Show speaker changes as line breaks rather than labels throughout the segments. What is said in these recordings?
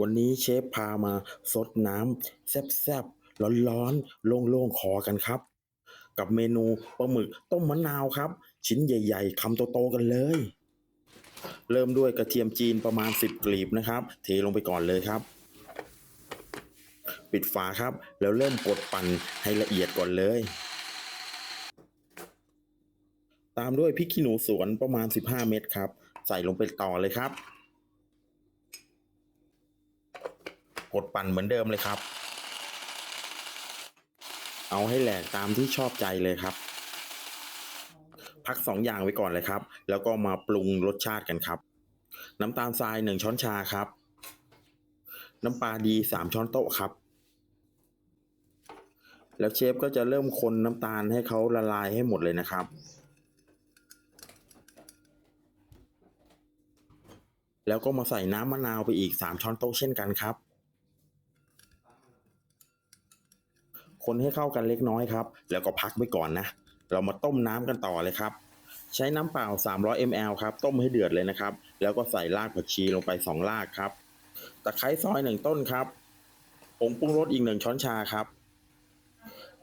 วันนี้เชฟพามาซดน้ำแซ่บๆ ร้อนๆ โล่งๆ คอกันครับ กับเมนูปลาหมึกต้มมะนาวครับ ชิ้นใหญ่ๆคำโตๆ กันเลย เริ่มด้วยกระเทียมจีนประมาณ 10กลีบนะครับ เทลงไปก่อนเลยครับ ปิดฝาครับ แล้วเริ่มกดปั่นให้ละเอียดก่อนเลย ตามด้วยพริกขี้หนูสวนประมาณ 15 เม็ดครับ ใส่ลงไปต่อเลยครับ กดปั่นเหมือนเดิมเลยครับ เอาให้แหลกตามที่ชอบใจเลยครับ พักสองอย่างไว้ก่อนเลยครับ แล้วก็มาปรุงรสชาติกันครับ น้ำตาลทรายหนึ่งช้อนชาครับ น้ำปลาดีสามช้อนโต๊ะครับ แล้วเชฟก็จะเริ่มคนน้ำตาลให้เขาละลายให้หมดเลยนะครับแล้วก็มาใส่น้ำมะนาวไปอีกสามช้อนโต๊ะเช่นกันครับ คนให้เข้ากันเล็กน้อยครับ แล้วก็พักไว้ก่อนนะ เรามาต้มน้ำกันต่อเลยครับ ใช้น้ำเปล่า 300 ml ครับ ต้มให้เดือดเลยนะครับ แล้วก็ใส่รากผักชีลงไป 2 รากครับ ตะไคร้ซอย1ต้นครับผงปรุงรสอีก1ช้อนชาครับ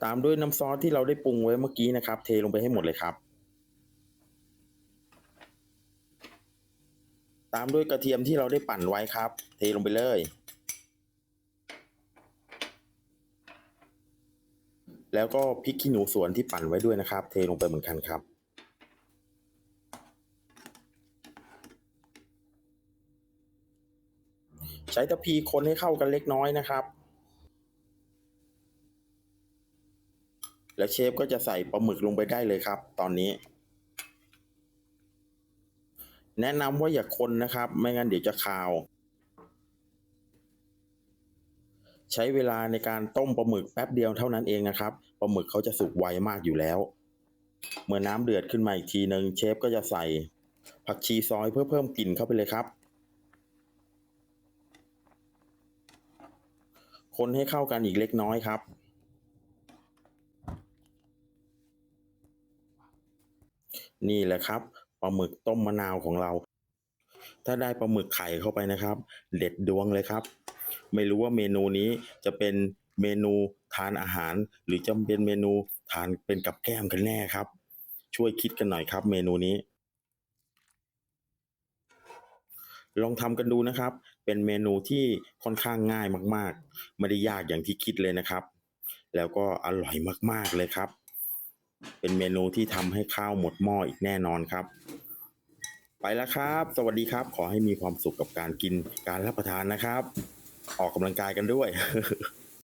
ตามด้วยน้ำซอสที่เราได้ปรุงไว้เมื่อกี้นะครับ เทลงไปให้หมดเลยครับ ตามด้วยกระเทียมที่เราได้ปั่นไว้ครับ เทลงไปเลย แล้วก็พริกขี้หนูสวนที่ปั่นไว้ด้วยนะครับ เทลงไปเหมือนกันครับ ใช้ตะพีคนให้เข้ากันเล็กน้อยนะครับ แล้วเชฟก็จะใส่ปลาหมึกลงไปได้เลยครับ ตอนนี้ แนะนำว่าอย่าคนนะครับ ไม่งั้นเดี๋ยวจะคาว ใช้เวลาในการต้มปลาหมึกแป๊บเดียวเท่านั้นเองนะครับปลาหมึกเขาจะสุกไวมากอยู่แล้ว เมื่อน้ำเดือดขึ้นมาอีกทีหนึ่งเชฟก็จะใส่ ผักชีซอยเพื่อเพิ่มกลิ่นเข้าไปเลยครับ คนให้เข้ากันอีกเล็กน้อยครับ นี่แหละครับปลาหมึกต้มมะนาวของเรา ถ้าได้ปลาหมึกไข่เข้าไปนะครับ เด็ดดวงเลยครับ ไม่รู้ว่าเมนูนี้จะเป็นเมนูทานอาหาร หรือจะเป็นเมนูทานเป็นกับแก้มกันแน่ครับ ช่วยคิดกันหน่อยครับ เมนูนี้ ลองทำกันดูนะครับ เป็นเมนูที่ค่อนข้างง่ายมากๆ ไม่ได้ยากอย่างที่คิดเลยนะครับ แล้วก็อร่อยมากๆเลยครับ เป็นเมนูที่ทำให้ข้าวหมดหม้ออีกแน่นอนครับไปแล้วครับ สวัสดีครับ ขอให้มีความสุขกับการกิน การรับประทานนะครับ ออกกำลังกายกันด้วย